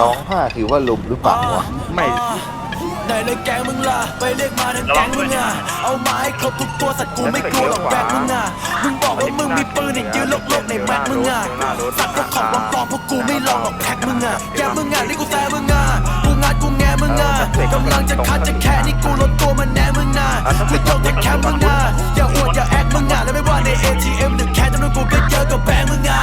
สองห้าถือว่าลุมหรือเปล่าวะไม่ไหนเลยแกงมึงล่ะไปเรียกมาทั้งแกงมึงอะเอามาให้ครบทุกตัวสัตว์กูไม่กลัวหรอกแบกมึงอะมึงบอกว่ามึงมีปืนเนี่ยยืนโลกๆในแม็กมึงอะสัตว์พวกของปลอมๆพวกกูไม่ลองหรอกแท็กมึงอะแกมึงอะนี่กูแซ่มึงอะกูงัดกูแงมึงอะกำลังจะคัดจะแค่นี่กูลดตัวมันแน่มึงอะไม่ต้องแท็กแคมมึงอะอย่าอวดอย่าแอคมึงอะแล้วไม่ว่าใน ATM หรือแค่จำนวนกูก็เยอะกว่าแบงค์มึงอะ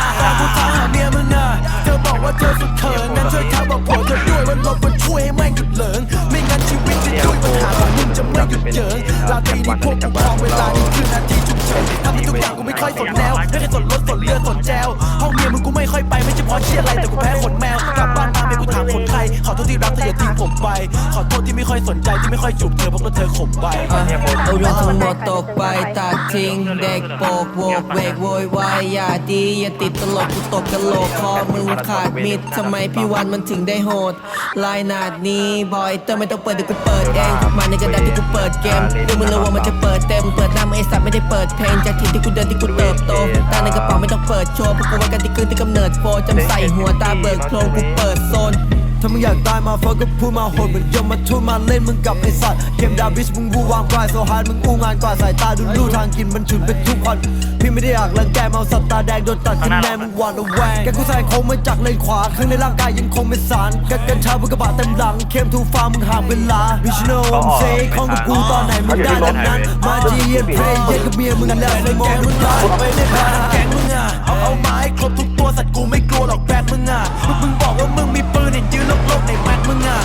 ไม่หยุดเหลิงไม่งั้นชีวิตจะช่วยปัญหาของมึงจะไม่หยุดเยิงราตรีนี้พวกกูครองเวลานี้คือนาทีฉุกเฉินทำให้ทุกอย่างกูไม่ค่อยสนแนวไม่ได้สนรถสนเรือสนแจวห้องเมียมึงกูไม่ค่อยไปไม่ใช่เพราะเชี่ยอะไรแต่กูแพ้ ทยขอโทษที่รักเธออย่าทิ้งผมไป ขอโทษที่ไม่ค่อยสนใจที่ไม่ค่อยจูบเธอเพราะว่าเธอข่มไป เอาเรื่องทั้งหมดตกไปตัดทิ้งเด็กโปกโวกเวกโวยวายอย่าดีอย่าติดตลกกูตกกะโหลกคอมึงขาดมิดทำไมพี่วันมันถึงได้โหดลายหนาดนี้บอยเตอร์ไม่ต้องเปิดเดี๋ยวกูเปิดเองมาในกระดาษที่กูเปิดเกมดูมึงเลยว่ามันจะเปิดเต็มเปิดหน้ามึงไอสัตว์ไม่ได้เปิดเพลงจากที่ที่กูเดินที่กูเติบโตตาในกระเป๋าไม่ต้องเปิดโชว์เพราะกูไว้กันที่คืนที่กำเนิดโฟจำใส่หัวตาเบิกโพรงกูเปิดโซน ถ้ามึงอยากตายมาเฟิร์ก็พูดมาโหดเหมือนยมมาทูตมาเล่นมึงกับไอสัตว์เกมดาบิสมึงวูวางกลายโซฮาร์ดมึงอู้งานกว่าสายตาดูลู่ทางกินมันฉุนเป็นทุกคนพี่ไม่ได้อยากรังแกเมาสัตว์ตาแดงโดนตัดคะแนนมึงหวานระแวงแกกูใส่โค้งมาจากเลนขวาข้างในร่างกายยังคงเป็นสารกันกันชาบนกระบะเต็มหลังเข้มทูฟ้ามึงห่างเวลาวิชโนมเซของกับกูตอนไหนมึงได้แล้วนั้นมาจีเย็นเพลย์เย็นกับเมียมึงแล้วไม่มองมึงได้ไปเล่นมาแกงมึงอะเอาเอามาให้ครบทุก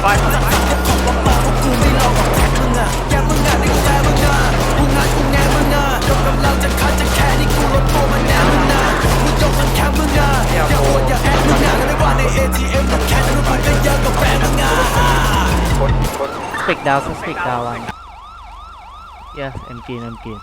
มึงอะสัตว์สัตว์ของปลอมๆพวกกูไม่ลองหรอกแท็กมึงอะแกมึงอะนี่กูแซ่มึงอะกูงัดกูแงมึงอะยกกำลังจะคัดจะแค่นี่กูลดตัวมันแน่มึงอะมึงยกทั้งแคมมึงอะอย่าอวดอย่าแอคมึงอะแล้วไม่ว่าใน ATM หรือแค่จำนวนกูก็เยอะกว่าแบงค์มึงอะ Speak down, speak down one. Yes, I'm keen, I'm keen.